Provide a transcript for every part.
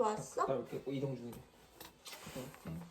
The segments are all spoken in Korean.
왔어? 어, 이동 중이래. 갔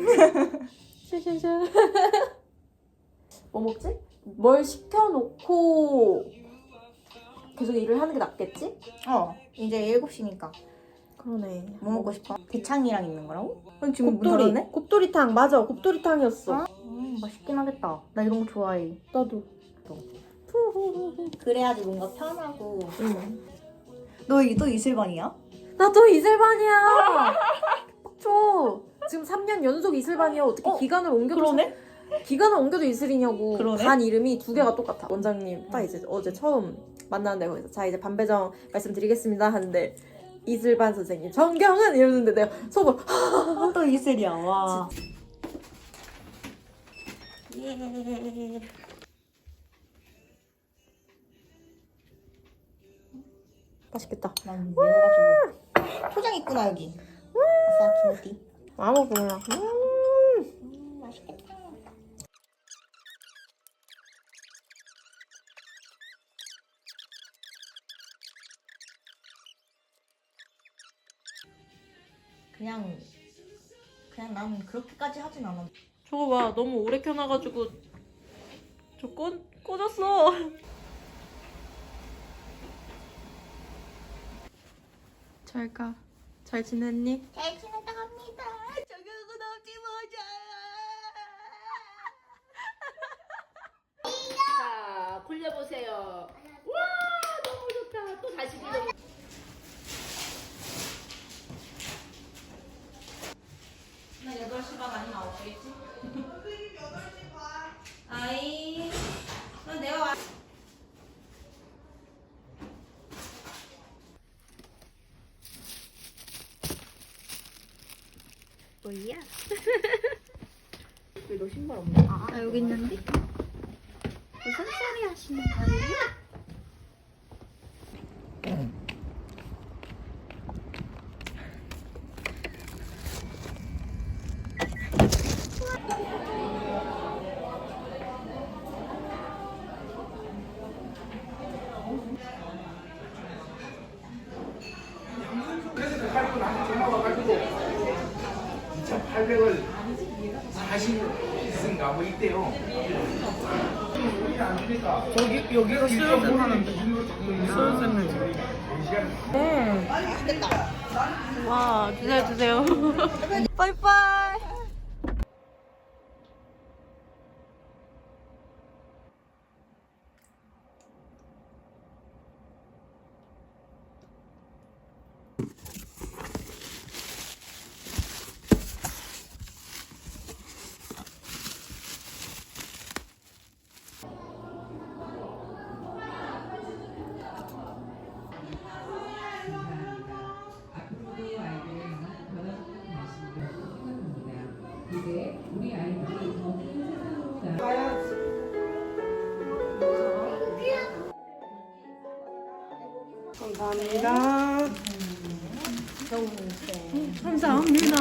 뭐 먹지? 뭘 시켜놓고 계속 일을 하는 게 낫겠지? 어 이제 7시니까 그러네. 뭐 먹고 싶어? 대창이랑 있는 거라고? 그럼 지금 문 곱돌이. 닫았네? 곱돌이탕 맞아. 곱돌이탕이었어. 어? 음, 맛있긴 하겠다 나 이런 거 좋아해 나도. 그래야지 뭔가 편하고 응. 너 이게 또 이슬반이야? 나도 이슬반이야. 빡쳐. 지금 3년 연속 이슬반이야. 어떻게 어? 기간을 옮겨도 그러네? 기간을 옮겨도 이슬이냐고. 그러네? 반 이름이 두 개가 똑같아. 원장님 딱 이제 어제 처음 만났는데 거기서 자 이제 반배정 말씀드리겠습니다 하는데 이슬반 선생님 정경은 이러는데 내가 속으로 어, 또 이슬이야 와 예. 맛있겠다. 난 매워가지고 초장 있구나 여기 아싸 김치 아무거나. 음 맛있겠다 그냥 그냥 난 그렇게까지 하진 않아 저거 봐 너무 오래 켜놔가지고 저 꺼, 꺼졌어. 잘 가. 잘 지냈니? 잘 지냈다 나 8시 반 아니면 9시 있지? 아이. 너 내가 와. 뭐야? 왜 너 신발 없나? 아, 여기 있는데. 40인가 뭐 있대요. 저기 여기로 수요일 하는데 수요일 와 드세요 드세요. 빠이빠이. 감사합니다.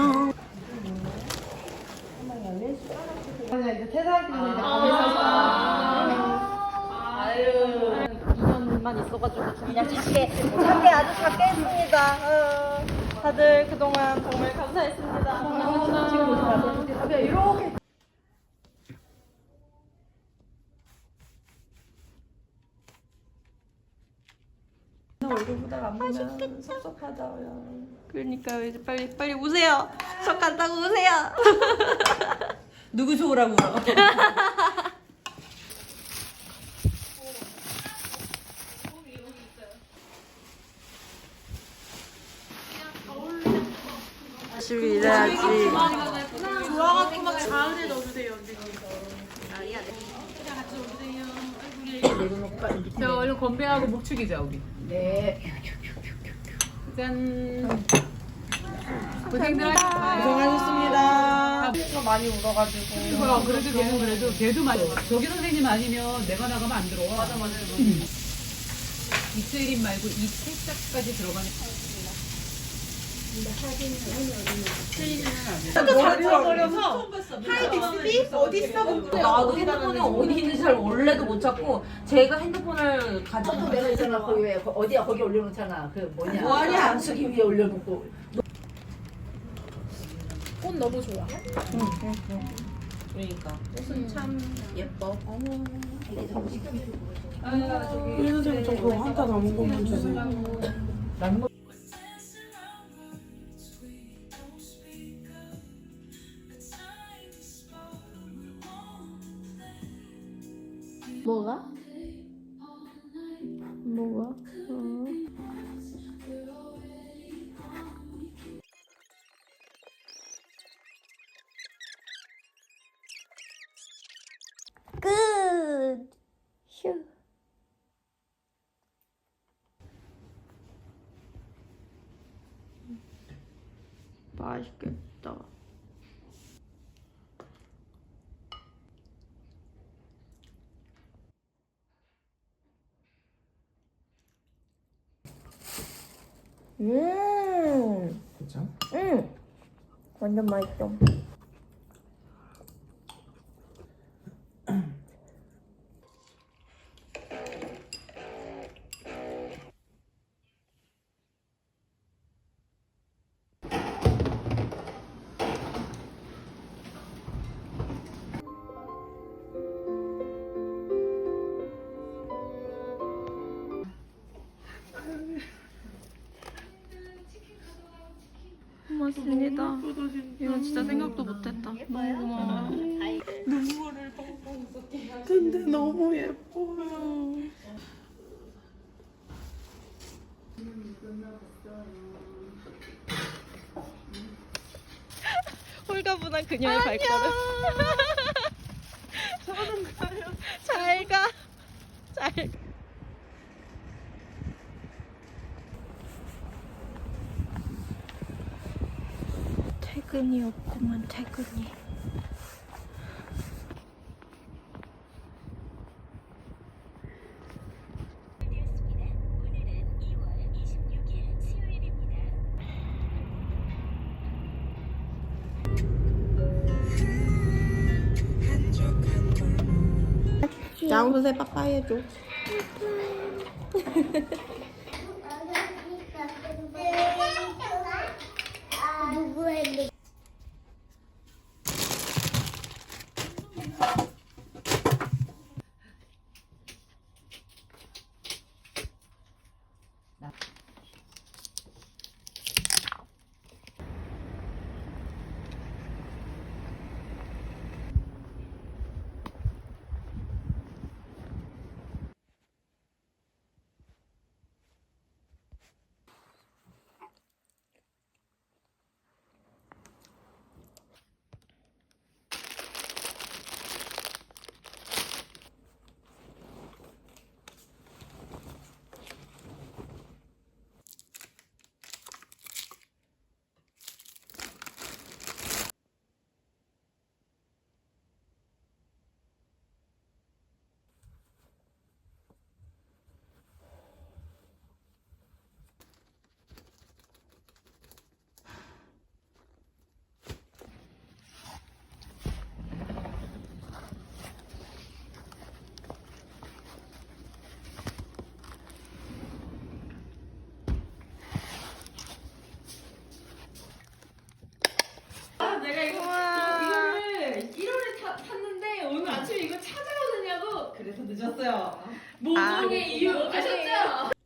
감사합니다. 이제 퇴사하시는데 아유 2년만 있어가지고 그냥 작게 작게 아주 작게 했습니다. 어, 다들 그동안 정말 감사했습니다. 지금 오지 마세요. 그냥 이렇게 보면 섭섭하다요. 그러니까 이제 빨리 빨리 오세요. 저 간다고 오세요. 누구 좋으라고 물어. 열심히 일해야지. 좋아가지고 막 가을에 넣어주세요. 저 얼른 건배하고 목 축이자 우리. 네. 짠. 고생들. 고생하셨습니다. 많이 울어가지고. 그거야, 그래도 걔는 그래도 걔도 많이 저기 선생님 아니면 내가 나가면 안 들어와. 맞아 맞아. 이슬림 말고 이 책자까지 들어가는. 버려서 하이 빅스비 어디 있어? 나도 핸드폰이 어디 있는지 잘 원래도 못 찾고 제가 핸드폰을 가지고 내가 있잖아 거기 왜 거- 어디야? 거기 올려놓잖아. 그 뭐냐? 뭐하냐 안수기 위에 올려놓고. 꽃 너무 좋아. 그러니까. 예뻐. 우리 선생님 저 그거 한타 남은 것만 주세요. 뭐가? 뭐가? 어. 끝. 휴. 맛있겠다. 음, 그렇죠? 음, 완전 맛있어. 고맙습니다. 이건 진짜 생각도 못했다. 너무 고마워. 눈물을 펑펑 쏟게 근데 너무 예뻐요. 홀가분한 그녀의 발걸음. 저는 가요. 잘 가. 잘 가. 퇴근이 없구만 퇴근이. 양수세 빠빠이 해줘 누구 핸드 돼서 늦었어요. 모종의 이유 아셨죠?